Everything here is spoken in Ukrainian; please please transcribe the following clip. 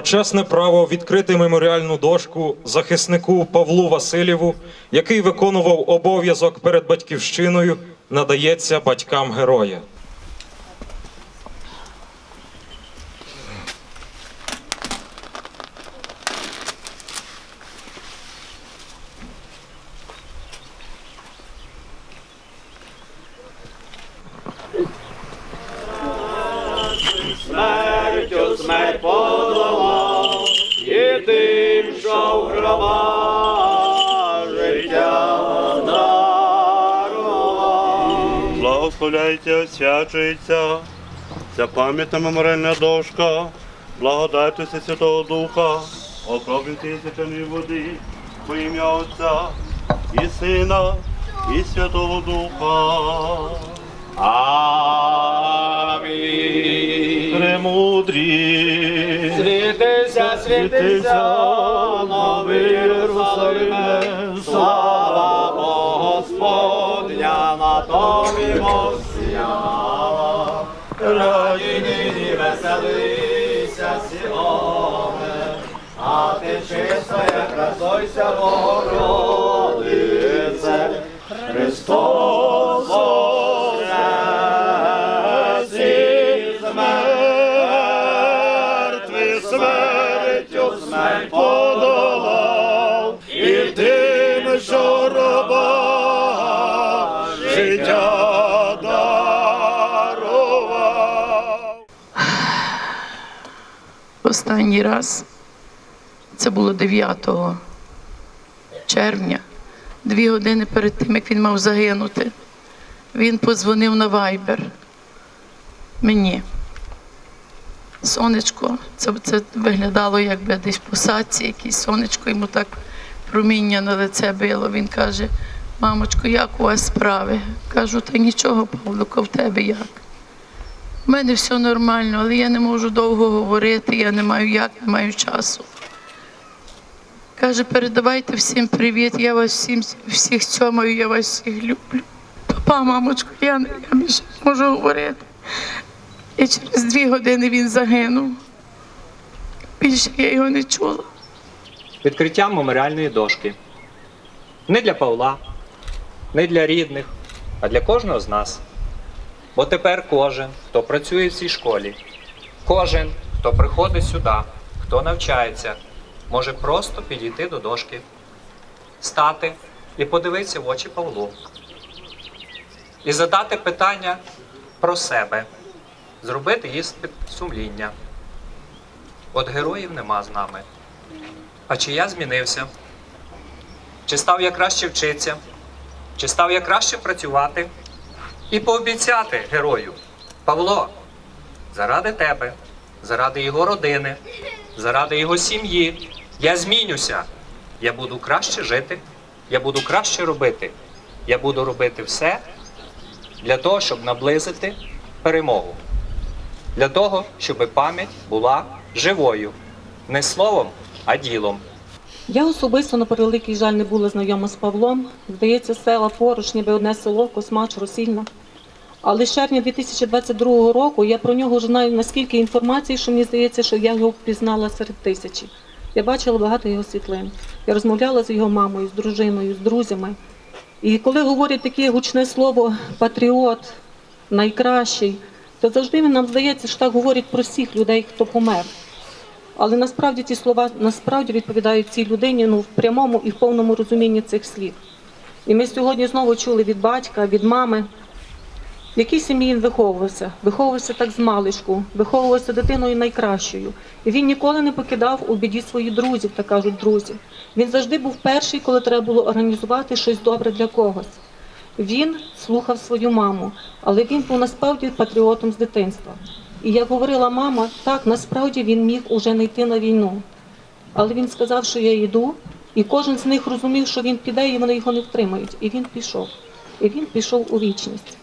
Почесне право відкрити меморіальну дошку захиснику Павлу Васильєву, який виконував обов'язок перед батьківщиною, надається батькам героя. Благословляйте, освячується ця пам'ятна меморіальна дошка, благодатися Святого Духа, окропім тисячаної води, по ім'я Отця і Сина, і Святого Духа. Амінь. Премудрі, Світися, світися, новий Єрусалиме, тобі мосяла. Веселися сіломе, а ти чистая красойся, Богородице, Христос воскрес із мертвих, смертю і тим, що Останній раз це було 9 червня, дві години перед тим, як він мав загинути. Він подзвонив на Вайбер мені. Сонечко, це, це виглядало якби десь в посадці, якесь сонечко йому так проміння на лице било. Він каже: мамочко, як у вас справи? Кажу, та нічого, Павлуко, в тебе як? У мене все нормально, але я не можу довго говорити, я не маю як, не маю часу. Каже, передавайте всім привіт, я вас всім всіх цьомаю, я вас всіх люблю. Папа, мамочко, я, не- я більше можу говорити. І через дві години він загинув. Більше я його не чула. відкриття меморіальної дошки. Не для Павла, не для рідних, а для кожного з нас. Бо тепер кожен, хто працює в цій школі, кожен, хто приходить сюди, хто навчається, може просто підійти до дошки, стати і подивитися в очі Павлу. І задати питання про себе, зробити іспит сумління. От героїв нема з нами. А чи я змінився? Чи став я краще вчитися? Чи став я краще працювати? І пообіцяти герою, Павло, заради тебе, заради його родини, заради його сім'ї, я змінюся. Я буду краще жити, я буду краще робити. Я буду робити все для того, щоб наблизити перемогу. Для того, щоб пам'ять була живою, не словом, а ділом. Я особисто на превеликий жаль не була знайома з Павлом. Здається, села поруч, ніби одне село, Космач, Росільна. Але з червня 2022 року я про нього вже знаю наскільки інформації, що мені здається, що я його впізнала серед тисячі. Я бачила багато його світлин. Я розмовляла з його мамою, з дружиною, з друзями. І коли говорять таке гучне слово патріот, найкращий, то завжди нам здається, що так говорять про всіх людей, хто помер. Але насправді ці слова насправді відповідають цій людині ну, в прямому і в повному розумінні цих слів. І ми сьогодні знову чули від батька, від мами, в якій сім'ї він виховувався. Виховувався так з маличку, виховувався дитиною найкращою. І він ніколи не покидав у біді своїх друзів, так кажуть друзі. Він завжди був перший, коли треба було організувати щось добре для когось. Він слухав свою маму, але він був насправді патріотом з дитинства. І як говорила мама, так насправді він міг уже не йти на війну. Але він сказав, що я йду, і кожен з них розумів, що він піде, і вони його не втримають. І він пішов. І він пішов у вічність.